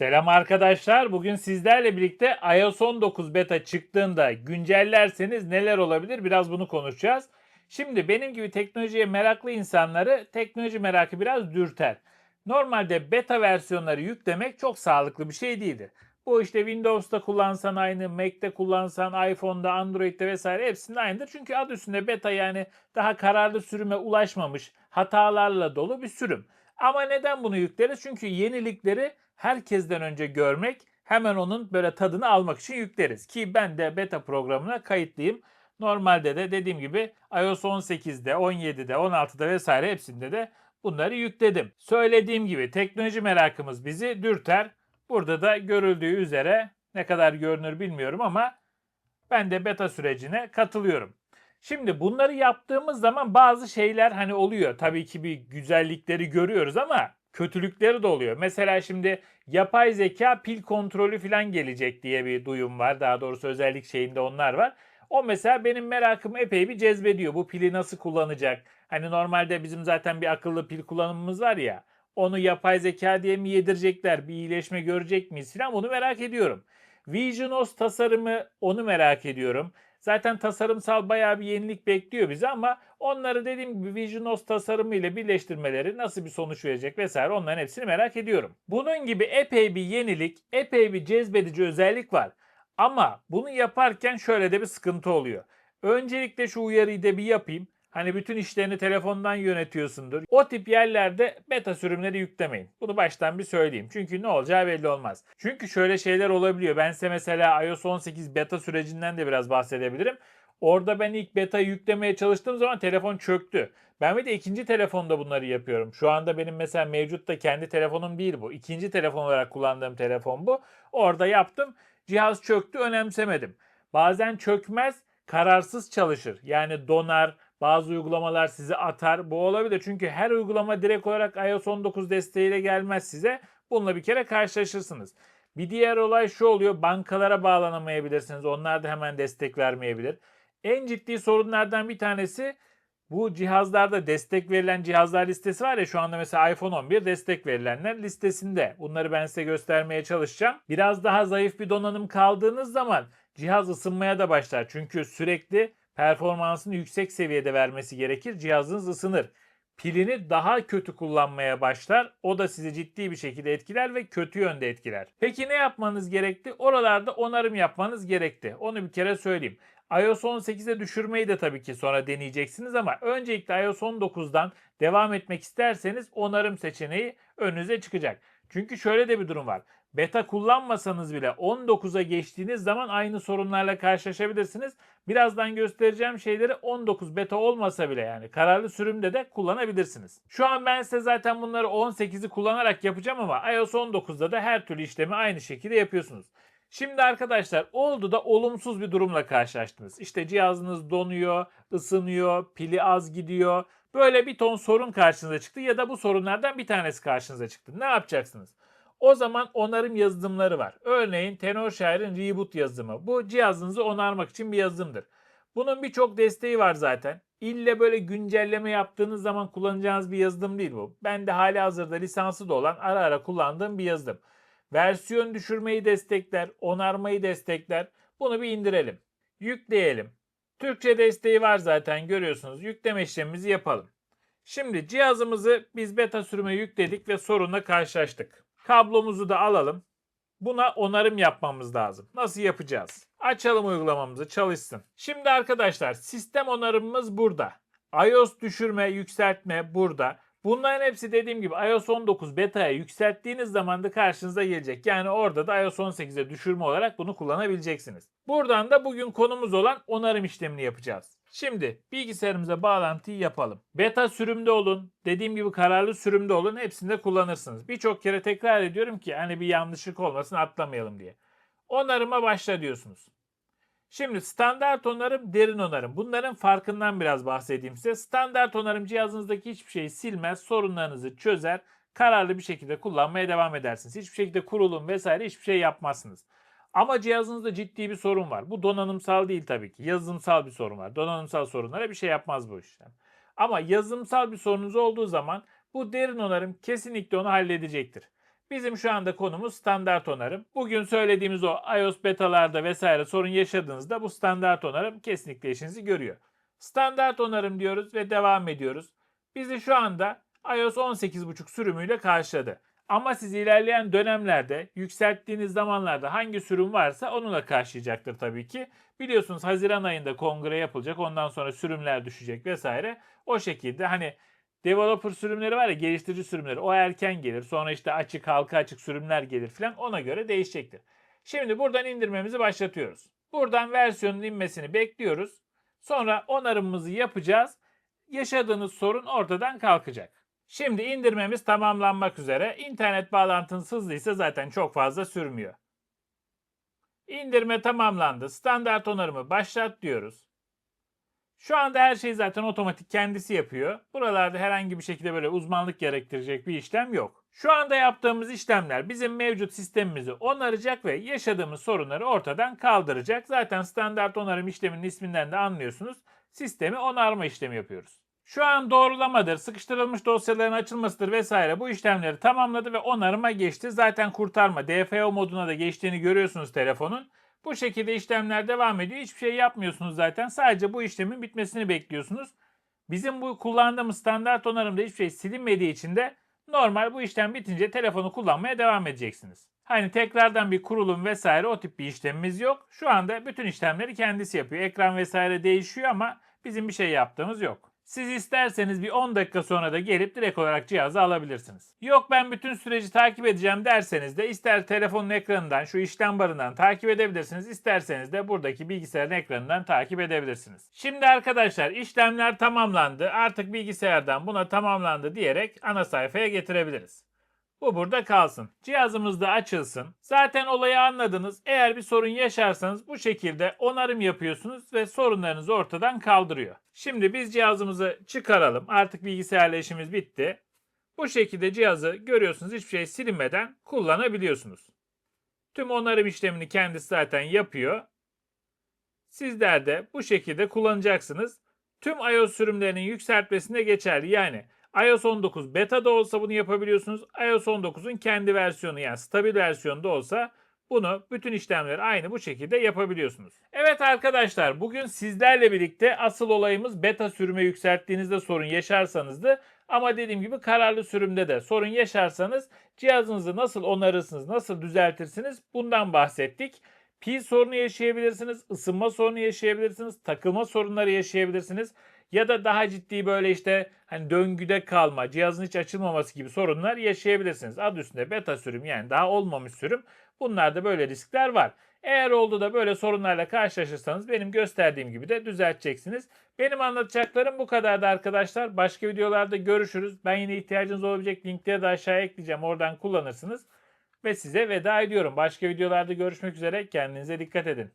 Selam arkadaşlar. Bugün sizlerle birlikte iOS 19 beta çıktığında güncellerseniz neler olabilir biraz bunu konuşacağız. Şimdi benim gibi teknolojiye meraklı insanları teknoloji merakı biraz dürter. Normalde beta versiyonları yüklemek çok sağlıklı bir şey değildir. Bu işte Windows'ta kullansan aynı, Mac'te kullansan, iPhone'da, Android'de vesaire hepsinde aynıdır. Çünkü adı üstünde beta yani daha kararlı sürüme ulaşmamış, hatalarla dolu bir sürüm. Ama neden bunu yükleriz? Çünkü yenilikleri herkesten önce görmek, hemen onun böyle tadını almak için yükleriz. Ki ben de beta programına kayıtlıyım. Normalde de dediğim gibi iOS 18'de, 17'de, 16'da vesaire hepsinde de bunları yükledim. Söylediğim gibi teknoloji merakımız bizi dürter. Burada da görüldüğü üzere ne kadar görünür bilmiyorum ama ben de beta sürecine katılıyorum. Şimdi bunları yaptığımız zaman bazı şeyler hani oluyor. Tabii ki bir güzellikleri görüyoruz ama kötülükleri de oluyor. Mesela şimdi yapay zeka pil kontrolü falan gelecek diye bir duyum var. Daha doğrusu özellik şeyinde onlar var. O mesela benim merakımı epey bir cezbediyor. Bu pili nasıl kullanacak? Hani normalde bizim zaten bir akıllı pil kullanımımız var ya. Onu yapay zeka diye mi yedirecekler? Bir iyileşme görecek miyiz falan onu merak ediyorum. VisionOS tasarımı onu merak ediyorum. Zaten tasarımsal bayağı bir yenilik bekliyor bizi ama onları dediğim gibi VisionOS tasarımı ile birleştirmeleri nasıl bir sonuç verecek vesaire onların hepsini merak ediyorum. Bunun gibi epey bir yenilik, epey bir cezbedici özellik var. Ama bunu yaparken şöyle de bir sıkıntı oluyor. Öncelikle şu uyarıyı da bir yapayım. Hani bütün işlerini telefondan yönetiyorsundur. O tip yerlerde beta sürümleri yüklemeyin. Bunu baştan bir söyleyeyim. Çünkü ne olacağı belli olmaz. Çünkü şöyle şeyler olabiliyor. Ben size mesela iOS 18 beta sürecinden de biraz bahsedebilirim. Orada ben ilk beta'yı yüklemeye çalıştığım zaman telefon çöktü. Ben bir de ikinci telefonda bunları yapıyorum. Şu anda benim mesela mevcut da kendi telefonum değil bu. İkinci telefon olarak kullandığım telefon bu. Orada yaptım. Cihaz çöktü önemsemedim. Bazen çökmez kararsız çalışır. Yani donar, bazı uygulamalar sizi atar. Bu olabilir çünkü her uygulama direkt olarak iOS 19 desteğiyle gelmez size. Bununla bir kere karşılaşırsınız. Bir diğer olay şu oluyor. Bankalara bağlanamayabilirsiniz. Onlar da hemen destek vermeyebilir. En ciddi sorunlardan bir tanesi bu cihazlarda destek verilen cihazlar listesi var ya şu anda mesela iPhone 11 destek verilenler listesinde. Bunları ben size göstermeye çalışacağım. Biraz daha zayıf bir donanım kaldığınız zaman cihaz ısınmaya da başlar. Çünkü sürekli performansını yüksek seviyede vermesi gerekir. Cihazınız ısınır. Pilini daha kötü kullanmaya başlar. O da sizi ciddi bir şekilde etkiler ve kötü yönde etkiler. Peki ne yapmanız gerekti? Oralarda onarım yapmanız gerekti. Onu bir kere söyleyeyim. iOS 18'e düşürmeyi de tabii ki sonra deneyeceksiniz ama öncelikle iOS 19'dan devam etmek isterseniz onarım seçeneği önünüze çıkacak. Çünkü şöyle de bir durum var. Beta kullanmasanız bile 19'a geçtiğiniz zaman aynı sorunlarla karşılaşabilirsiniz. Birazdan göstereceğim şeyleri 19 beta olmasa bile yani kararlı sürümde de kullanabilirsiniz. Şu an ben size zaten bunları 18'i kullanarak yapacağım ama iOS 19'da da her türlü işlemi aynı şekilde yapıyorsunuz. Şimdi arkadaşlar oldu da olumsuz bir durumla karşılaştınız. İşte cihazınız donuyor, ısınıyor, pili az gidiyor. Böyle bir ton sorun karşınıza çıktı ya da bu sorunlardan bir tanesi karşınıza çıktı. Ne yapacaksınız? O zaman onarım yazılımları var. Örneğin Tenorshare Reboot yazılımı. Bu cihazınızı onarmak için bir yazılımdır. Bunun birçok desteği var zaten. İlle böyle güncelleme yaptığınız zaman kullanacağınız bir yazılım değil bu. Ben de hali hazırda lisansı da olan ara ara kullandığım bir yazılım. Versiyon düşürmeyi destekler, onarmayı destekler. Bunu bir indirelim. Yükleyelim. Türkçe desteği var zaten görüyorsunuz. Yükleme işlemimizi yapalım. Şimdi cihazımızı biz beta sürüme yükledik ve sorunla karşılaştık. Kablomuzu da alalım. Buna onarım yapmamız lazım. Nasıl yapacağız? Açalım uygulamamızı çalışsın. Şimdi arkadaşlar sistem onarımımız burada. iOS düşürme, yükseltme burada. Bunların hepsi dediğim gibi iOS 19 beta'ya yükselttiğiniz zaman da karşınıza gelecek. Yani orada da iOS 18'e düşürme olarak bunu kullanabileceksiniz. Buradan da bugün konumuz olan onarım işlemini yapacağız. Şimdi bilgisayarımıza bağlantıyı yapalım. Beta sürümde olun, dediğim gibi kararlı sürümde olun hepsinde kullanırsınız. Birçok kere tekrar ediyorum ki hani bir yanlışlık olmasın atlamayalım diye. Onarıma başla diyorsunuz. Şimdi standart onarım, derin onarım. Bunların farkından biraz bahsedeyim size. Standart onarım cihazınızdaki hiçbir şeyi silmez, sorunlarınızı çözer, kararlı bir şekilde kullanmaya devam edersiniz. Hiçbir şekilde kurulum vesaire hiçbir şey yapmazsınız. Ama cihazınızda ciddi bir sorun var. Bu donanımsal değil tabii ki. Yazılımsal bir sorun var. Donanımsal sorunlara bir şey yapmaz bu işlem. Ama yazılımsal bir sorunuz olduğu zaman bu derin onarım kesinlikle onu halledecektir. Bizim şu anda konumuz standart onarım. Bugün söylediğimiz o iOS betalarda vesaire sorun yaşadığınızda bu standart onarım kesinlikle işinizi görüyor. Standart onarım diyoruz ve devam ediyoruz. Bizi şu anda iOS 18.5 sürümüyle karşıladı. Ama siz ilerleyen dönemlerde yükselttiğiniz zamanlarda hangi sürüm varsa onunla karşılayacaktır tabii ki. Biliyorsunuz Haziran ayında kongre yapılacak. Ondan sonra sürümler düşecek vesaire. O şekilde hani developer sürümleri var ya geliştirici sürümleri o erken gelir. Sonra işte açık halka açık sürümler gelir falan ona göre değişecektir. Şimdi buradan indirmemizi başlatıyoruz. Buradan versiyonun inmesini bekliyoruz. Sonra onarımımızı yapacağız. Yaşadığınız sorun ortadan kalkacak. Şimdi indirmemiz tamamlanmak üzere. İnternet bağlantınız hızlıysa zaten çok fazla sürmüyor. İndirme tamamlandı. Standart onarımı başlat diyoruz. Şu anda her şeyi zaten otomatik kendisi yapıyor. Buralarda herhangi bir şekilde böyle uzmanlık gerektirecek bir işlem yok. Şu anda yaptığımız işlemler bizim mevcut sistemimizi onaracak ve yaşadığımız sorunları ortadan kaldıracak. Zaten standart onarım işleminin isminden de anlıyorsunuz. Sistemi onarma işlemi yapıyoruz. Şu an doğrulamadır, sıkıştırılmış dosyaların açılmasıdır vesaire bu işlemleri tamamladı ve onarıma geçti. Zaten kurtarma DFO moduna da geçtiğini görüyorsunuz telefonun. Bu şekilde işlemler devam ediyor. Hiçbir şey yapmıyorsunuz zaten. Sadece bu işlemin bitmesini bekliyorsunuz. Bizim bu kullandığımız standart onarımda hiçbir şey silinmediği için de normal bu işlem bitince telefonu kullanmaya devam edeceksiniz. Hani tekrardan bir kurulum vesaire o tip bir işlemimiz yok. Şu anda bütün işlemleri kendisi yapıyor. Ekran vesaire değişiyor ama bizim bir şey yaptığımız yok. Siz isterseniz bir 10 dakika sonra da gelip direkt olarak cihazı alabilirsiniz. Yok ben bütün süreci takip edeceğim derseniz de ister telefonun ekranından şu işlem barından takip edebilirsiniz. isterseniz de buradaki bilgisayarın ekranından takip edebilirsiniz. Şimdi arkadaşlar işlemler tamamlandı. Artık bilgisayardan buna tamamlandı diyerek ana sayfaya getirebiliriz. Bu burada kalsın. Cihazımız da açılsın. Zaten olayı anladınız. Eğer bir sorun yaşarsanız bu şekilde onarım yapıyorsunuz ve sorunlarınızı ortadan kaldırıyor. Şimdi biz cihazımızı çıkaralım. Artık bilgisayarla işimiz bitti. Bu şekilde cihazı görüyorsunuz hiçbir şey silinmeden kullanabiliyorsunuz. Tüm onarım işlemini kendisi zaten yapıyor. Sizler de bu şekilde kullanacaksınız. Tüm iOS sürümlerinin yükseltmesinde geçerli. Yani iOS 19 beta'da olsa bunu yapabiliyorsunuz. iOS 19'un kendi versiyonu yani stabil versiyonda olsa bunu bütün işlemleri aynı bu şekilde yapabiliyorsunuz. Evet arkadaşlar bugün sizlerle birlikte asıl olayımız beta sürüme yükselttiğinizde sorun yaşarsanızdı. Ama dediğim gibi kararlı sürümde de sorun yaşarsanız cihazınızı nasıl onarırsınız, nasıl düzeltirsiniz bundan bahsettik. Pil sorunu yaşayabilirsiniz, ısınma sorunu yaşayabilirsiniz, takılma sorunları yaşayabilirsiniz ya da daha ciddi böyle işte hani döngüde kalma, cihazın hiç açılmaması gibi sorunlar yaşayabilirsiniz. Adı üstünde beta sürüm yani daha olmamış sürüm. Bunlarda böyle riskler var. Eğer oldu da böyle sorunlarla karşılaşırsanız benim gösterdiğim gibi de düzelteceksiniz. Benim anlatacaklarım bu kadardı arkadaşlar. Başka videolarda görüşürüz. Ben yine ihtiyacınız olabilecek linkleri de aşağıya ekleyeceğim. Oradan kullanırsınız. Ve size veda ediyorum. Başka videolarda görüşmek üzere. Kendinize dikkat edin.